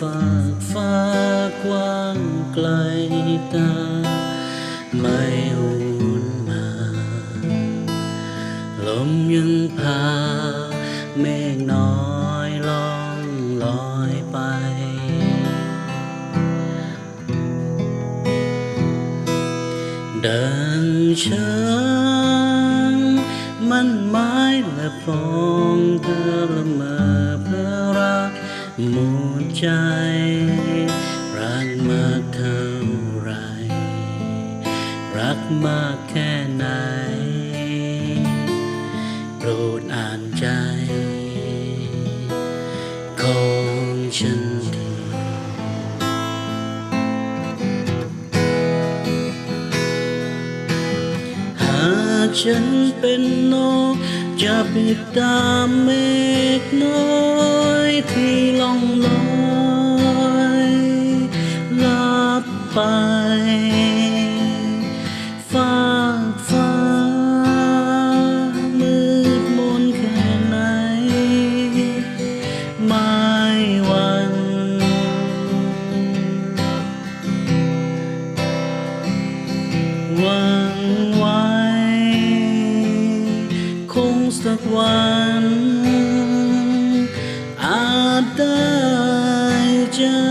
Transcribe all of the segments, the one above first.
ฝากฟ้ากว้างไกลตา ไม่อุ่นมา ลมยังพา เมฆน้อยล่องลอยไป ดังช้างมันไม้และปองเธอละเมอเพื่อรัก หมดใจ รักมากเท่าไร รักมากแค่ไหน โปรดอ่านใจ ของฉันทีหากฉันเป็นนก จะปิดตามเมฆน้อยที่ล่องลอยลับไป สักวัน อาจได้เจอ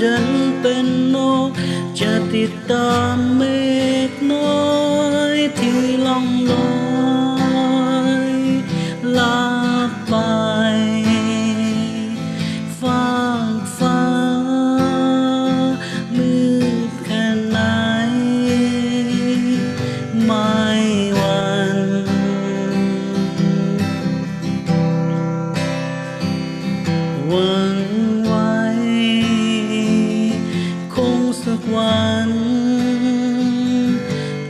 ฉันเป็นนก จะติดตามเมฆน้อยที่ล่องลอย